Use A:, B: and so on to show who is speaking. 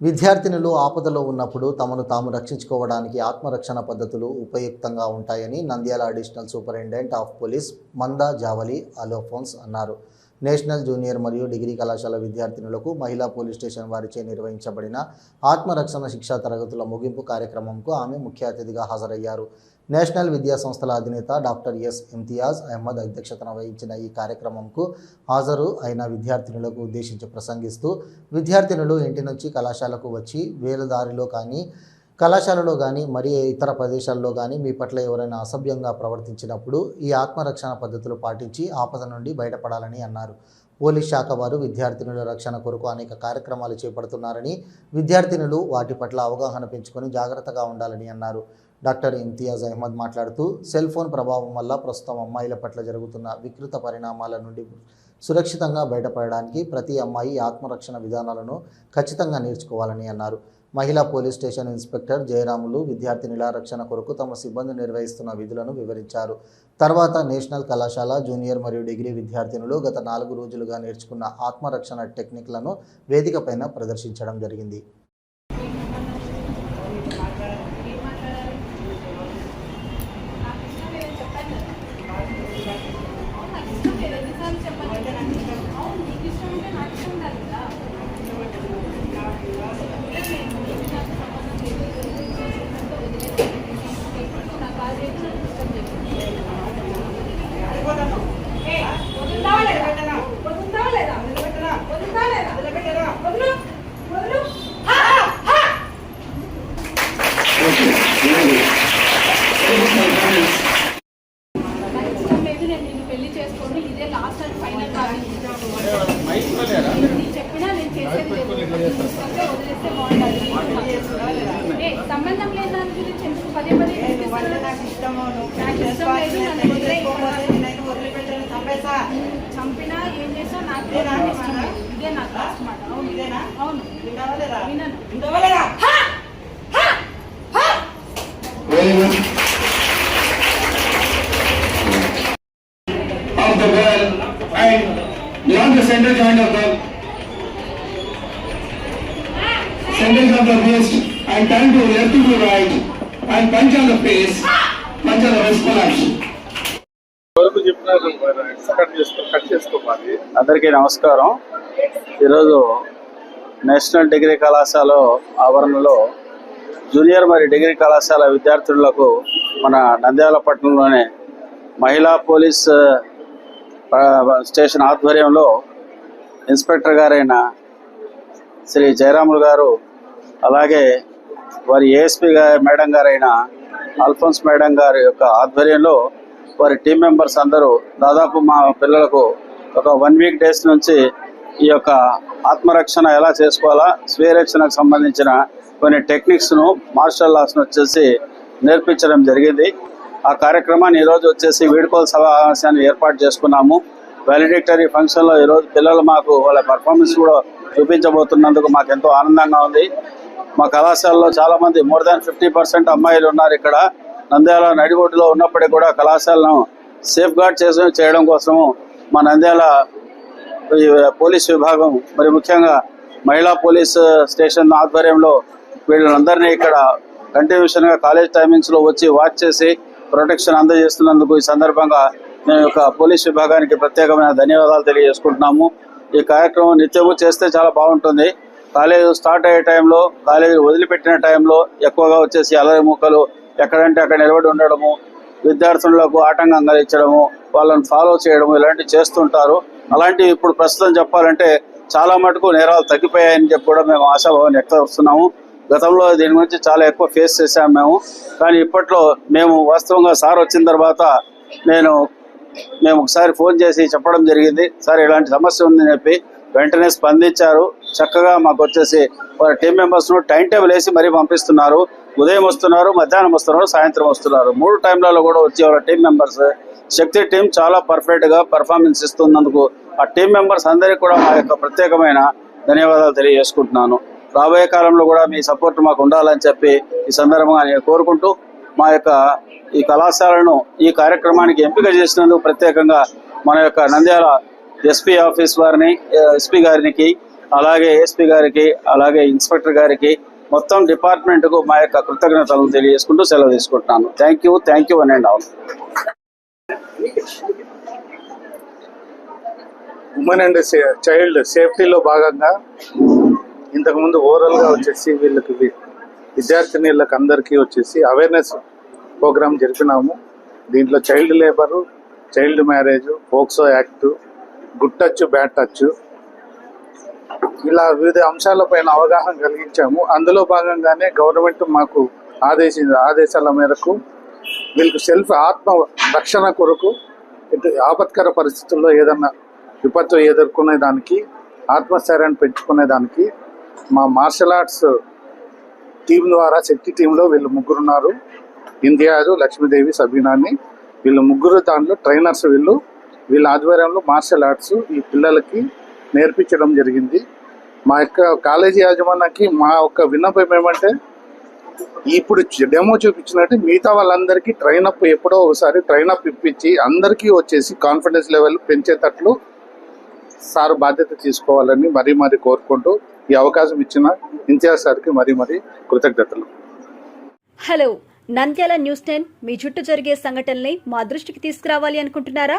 A: విద్యార్థినులు ఆపదలో ఉన్నప్పుడు తమను తాము రక్షించుకోవడానికి ఆత్మరక్షణ పద్ధతులు ఉపయుక్తంగా ఉంటాయని Nandyal additional superintendent of police Manda Javali అలోఫోన్స్ అన్నారు. నేషనల్ జూనియర్ మరియు డిగ్రీ కళాశాల విద్యార్థినులకు మహిళా పోలీస్ స్టేషన్ వారిచే నిర్వహించబడిన ఆత్మరక్షణ శిక్షా తరగతుల ముగింపు కార్యక్రమంకు ఆమె ముఖ్య అతిథిగా హాజరయ్యారు. నేషనల్ విద్యా సంస్థల అధినేత డాక్టర్ ఎస్ ఇమ్తియాజ్ అహ్మద్ అధ్యక్షతన వహించిన ఈ కార్యక్రమంకు హాజరు అయిన విద్యార్థినులకు ఉద్దేశించి ప్రసంగిస్తూ విద్యార్థినులు ఇంటి నుంచి కళాశాలకు వచ్చి వేలదారిలో కానీ కళాశాలలో కానీ మరి ఇతర ప్రదేశాల్లో కానీ మీ పట్ల ఎవరైనా అసభ్యంగా ప్రవర్తించినప్పుడు ఈ ఆత్మరక్షణ పద్ధతులు పాటించి ఆపద నుండి బయటపడాలని అన్నారు. పోలీస్ శాఖ వారు విద్యార్థినుల రక్షణ కొరకు అనేక కార్యక్రమాలు చేపడుతున్నారని విద్యార్థినులు వాటి పట్ల అవగాహన పెంచుకొని జాగ్రత్తగా ఉండాలని అన్నారు. డాక్టర్ ఇంతియాజ్ అహ్మద్ మాట్లాడుతూ సెల్ ఫోన్ ప్రభావం వల్ల ప్రస్తుతం అమ్మాయిల పట్ల జరుగుతున్న వికృత పరిణామాల నుండి సురక్షితంగా బయటపడడానికి ప్రతి అమ్మాయి ఆత్మరక్షణ విధానాలను ఖచ్చితంగా నేర్చుకోవాలని అన్నారు. మహిళా పోలీస్ స్టేషన్ ఇన్స్పెక్టర్ జయరాములు విద్యార్థినుల రక్షణ కొరకు తమ సిబ్బంది నిర్వహిస్తున్న విధులను వివరించారు. తర్వాత నేషనల్ కళాశాల జూనియర్ మరియు డిగ్రీ విద్యార్థినులు గత నాలుగు రోజులుగా నేర్చుకున్న ఆత్మరక్షణ టెక్నిక్లను వేదికపైన ప్రదర్శించడం జరిగింది.
B: నాకు
C: ఇష్టము నువ్వు
B: నాకు ఇష్టం
C: చేసుకోవాల్సిన
B: లేదు, నన్ను
C: పని చేసుకోకపోతే
B: వదిలేయ్.
C: నేను వదిలిపెట్టాను చంపేసా
B: చంపినా ఏం చేసినా నాకు
C: ఇదేనా
B: నాకు
C: మాట?
B: ఇష్టమే. ఇదే నాకు లాస్ట్ మాట అవును
C: ఇదేనా
B: అవును
C: వింటావా లేదా
B: వినను.
C: వింటావా లేదా
D: very much of the world and beyond the center joint of the centers of the wrist and turn to left to right And punch on the face, punch on the wrist collapse.
E: వరకు చెప్పినారు cut చేసుకో cut చేసుకోవాలి
F: అందరికీ నమస్కారం ఈరోజు national degree కళాశాల ఆవరణలో junior మరియు డిగ్రీ కళాశాల విద్యార్థులకు మన నంద్యాల పట్టణంలోని మహిళా పోలీస్ స్టేషన్ ఆధ్వర్యంలో ఇన్స్పెక్టర్ గారైన శ్రీ జయరాములు గారు అలాగే వారి ఏఎస్పీ గారి మేడం గారైన అల్ఫోన్స్ మేడం గారి యొక్క ఆధ్వర్యంలో వారి టీం మెంబర్స్ అందరూ దాదాపు మా పిల్లలకు ఒక వన్ వీక్ డేస్ నుంచి ఈ యొక్క ఆత్మరక్షణ ఎలా చేసుకోవాలా స్వీయరక్షణకు సంబంధించిన కొన్ని టెక్నిక్స్ను మార్షల్ ఆర్ట్స్ను వచ్చేసి నేర్పించడం జరిగింది. ఆ కార్యక్రమాన్ని ఈరోజు వచ్చేసి వీడుకోలు సమావేశాన్ని ఏర్పాటు చేసుకున్నాము. వాలిడేటరీ ఫంక్షన్లో ఈరోజు పిల్లలు మాకు వాళ్ళ పర్ఫార్మెన్స్ కూడా చూపించబోతున్నందుకు మాకు ఎంతో ఆనందంగా ఉంది. మా కళాశాలలో చాలా మంది మోర్ దాన్ ఫిఫ్టీ పర్సెంట్ అమ్మాయిలు ఉన్నారు ఇక్కడ. నంద్యాల నడిబొడ్డులో ఉన్నప్పటికీ కూడా కళాశాలను సేఫ్ గార్డ్ చేసి చేయడం కోసము మా నంద్యాల ఈ పోలీస్ విభాగం మరి ముఖ్యంగా మహిళా పోలీస్ స్టేషన్ ఆధ్వర్యంలో వీళ్ళందరినీ ఇక్కడ కంటిన్యూషన్గా కాలేజ్ టైమింగ్స్లో వచ్చి వాచ్ చేసి ప్రొటెక్షన్ అందజేస్తున్నందుకు ఈ సందర్భంగా మేము యొక్క పోలీస్ విభాగానికి ప్రత్యేకమైన ధన్యవాదాలు తెలియజేసుకుంటున్నాము. ఈ కార్యక్రమం నిత్యము చేస్తే చాలా బాగుంటుంది. కాలేజ్ స్టార్ట్ అయ్యే టైంలో కాలేజీ వదిలిపెట్టిన టైంలో ఎక్కువగా వచ్చేసి అలరి ముక్కలు ఎక్కడంటే అక్కడ నిలబడి ఉండడము విద్యార్థులకు ఆటంకం కలిగించడము వాళ్ళని ఫాలో చేయడము ఇలాంటివి చేస్తుంటారు. అలాంటివి ఇప్పుడు ప్రస్తుతం చెప్పాలంటే చాలా మటుకు నేరాలు తగ్గిపోయాయని చెప్పి కూడా మేము ఆశాభావం వస్తున్నాము గతంలో దీని గురించి చాలా ఎక్కువ ఫేస్ చేశాము మేము. కానీ ఇప్పట్లో మేము వాస్తవంగా సార్ వచ్చిన తర్వాత నేను మేము ఒకసారి ఫోన్ చేసి చెప్పడం జరిగింది. సార్ ఇలాంటి సమస్య ఉందని చెప్పి వెంటనే స్పందించారు. చక్కగా మాకు వచ్చేసి టీం మెంబర్స్ను టైం టేబుల్ వేసి మరీ పంపిస్తున్నారు. ఉదయం వస్తున్నారు మధ్యాహ్నం వస్తున్నారు సాయంత్రం వస్తున్నారు. మూడు టైంలలో కూడా వచ్చే వాళ్ళ టీం మెంబర్స్ శక్తి టీం చాలా పర్ఫెక్ట్గా పర్ఫార్మెన్స్ ఇస్తున్నందుకు ఆ టీం మెంబర్స్ అందరికీ కూడా మా యొక్క ప్రత్యేకమైన ధన్యవాదాలు తెలియజేసుకుంటున్నాను. రాబోయే కాలంలో కూడా మీ సపోర్ట్ మాకు ఉండాలని చెప్పి ఈ సందర్భంగా నేను కోరుకుంటూ మా యొక్క ఈ కళాశాలను ఈ కార్యక్రమానికి ఎంపిక చేసినందుకు ప్రత్యేకంగా మన యొక్క నంద్యాల ఎస్పీ ఆఫీస్ వారిని ఎస్పీ గారికి అలాగే ఏఎస్పీ గారికి అలాగే ఇన్స్పెక్టర్ గారికి మొత్తం డిపార్ట్మెంట్కు మా యొక్క కృతజ్ఞతలను తెలియజేసుకుంటూ సెలవు తీసుకుంటున్నాను. థ్యాంక్ యూ థ్యాంక్ యూ అని and all
E: women and child సేఫ్టీలో భాగంగా ఇంతకుముందు ఓవరాల్గా వచ్చేసి వీళ్ళకి వి- విద్యార్థినీళ్ళకి అందరికీ వచ్చేసి అవేర్నెస్ ప్రోగ్రామ్ జరిపినాము. దీంట్లో child labour child marriage POCSO act good touch bad touch ఇలా వివిధ అంశాలపైన అవగాహన కలిగించాము. అందులో భాగంగానే గవర్నమెంట్ మాకు ఆదేశించిన ఆదేశాల మేరకు వీళ్ళకు సెల్ఫ్ ఆత్మ రక్షణ కొరకు ఇటు ఆపత్కర పరిస్థితుల్లో ఏదన్నా విపత్తు ఎదుర్కొనే దానికి ఆత్మస్థైర్యాన్ని పెంచుకునే దానికి మా మార్షల్ ఆర్ట్స్ టీం ద్వారా శక్తి టీంలో వీళ్ళు ముగ్గురు ఉన్నారు. ఇండియాదు లక్ష్మీదేవి సబీనాని వీళ్ళు ముగ్గురు దాంట్లో ట్రైనర్స్ వీళ్ళు. వీళ్ళ ఆధ్వర్యంలో మార్షల్ ఆర్ట్స్ ఈ పిల్లలకి నేర్పించడం జరిగింది. మా యొక్క కాలేజీ యాజమాన్యానికి మా యొక్క విన్నపం ఏమంటే ఇప్పుడు డెమో చూపించినట్టు మిగతా వాళ్ళందరికీ ట్రైన్ అప్ ఎప్పుడో ఒకసారి ట్రైన్ అప్ ఇప్పించి అందరికీ వచ్చేసి కాన్ఫిడెన్స్ లెవెల్ పెంచేటట్లు సార్ బాధ్యత తీసుకోవాలని మరీ మరీ కోరుకుంటూ ఈ అవకాశం ఇచ్చిన ఇంతియాజ్ సార్కి మరీ మరీ కృతజ్ఞతలు.
G: హలో నంద్యాల న్యూస్ టెన్ మీ చుట్టూ జరిగే సంఘటనల్ని మా దృష్టికి తీసుకురావాలి అనుకుంటున్నారా?